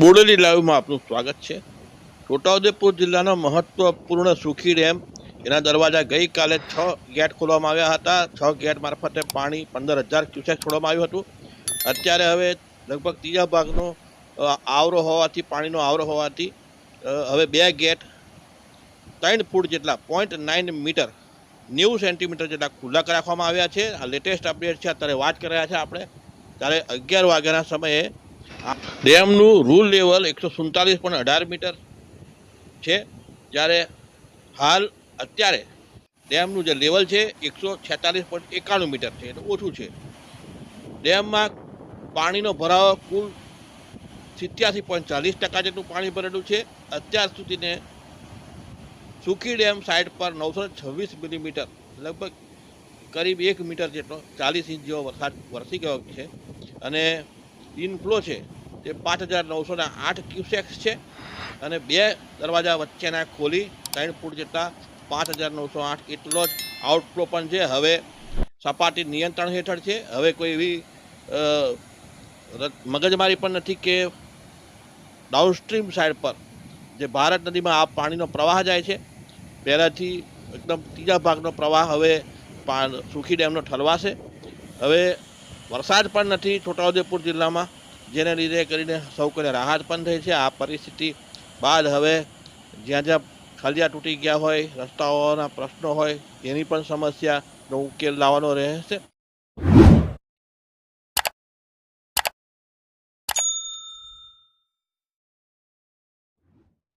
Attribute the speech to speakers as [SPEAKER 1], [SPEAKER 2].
[SPEAKER 1] બોડેલી લાઈવમાં આપનું સ્વાગત છે. છોટાઉદેપુર જિલ્લાનો મહત્વપૂર્ણ સુખી ડેમ, એના દરવાજા ગઈકાલે છ ગેટ ખોલવામાં આવ્યા હતા. છ ગેટ મારફતે પાણી પંદર હજાર ક્યુસેક છોડવામાં આવ્યું હતું. અત્યારે હવે લગભગ ત્રીજા ભાગનો આવરો હોવાથી, પાણીનો આવરો હોવાથી હવે બે ગેટ ત્રણ ફૂટ જેટલા પોઈન્ટ નાઇન મીટર નેવું સેન્ટીમીટર જેટલા ખુલ્લા રાખવામાં આવ્યા છે. આ લેટેસ્ટ અપડેટ છે. અત્યારે વાત કરી રહ્યા છે આપણે. ત્યારે અગિયાર વાગ્યાના સમયે ડેમનું રૂલ લેવલ એકસો સુડતાલીસ પોઈન્ટ અઢાર મીટર છે. જ્યારે હાલ અત્યારે ડેમનું જે લેવલ છે એકસો છેતાલીસ પોઈન્ટ એકાણું મીટર છે. એટલે ઓછું છે. ડેમમાં પાણીનો ભરાવો કુલ સિત્યાસી પોઈન્ટ ચાલીસ ટકા જેટલું પાણી ભરેલું છે. અત્યાર સુધીને સુખી ડેમ સાઇડ પર નવસો છવ્વીસ મિલીમીટર, લગભગ કરીબ એક મીટર જેટલો ચાલીસ ઇંચ જેવો વરસાદ વરસી ગયો છે. અને ઇનફ્લો છે તે પાંચ હજાર નવસો ને આઠ ક્યુસેક્સ છે અને બે દરવાજા વચ્ચેના ખોલી ત્રણ ફૂટ જેટલા પાંચ હજાર નવસો આઠ એટલો જ આઉટફ્લો પણ છે. હવે સપાટી નિયંત્રણ હેઠળ છે. હવે કોઈ એવી મગજમારી પણ નથી કે ડાઉનસ્ટ્રીમ સાઈડ પર જે ભારત નદીમાં આ પાણીનો પ્રવાહ જાય છે. પહેલાંથી એકદમ ત્રીજા ભાગનો પ્રવાહ હવે સુખી ડેમનો ઠલવાશે. હવે વરસાદ પણ નથી છોટાઉદેપુર જિલ્લામાં, જેને લીધે કરીને સૌ કોઈને રાહત પણ થઈ છે. આ પરિસ્થિતિ બાદ હવે જ્યાં જ્યાં ખલિયા તૂટી ગયા હોય, રસ્તાઓના પ્રશ્નો હોય, એની પણ સમસ્યાનો ઉકેલ લાવવાનો રહેશે.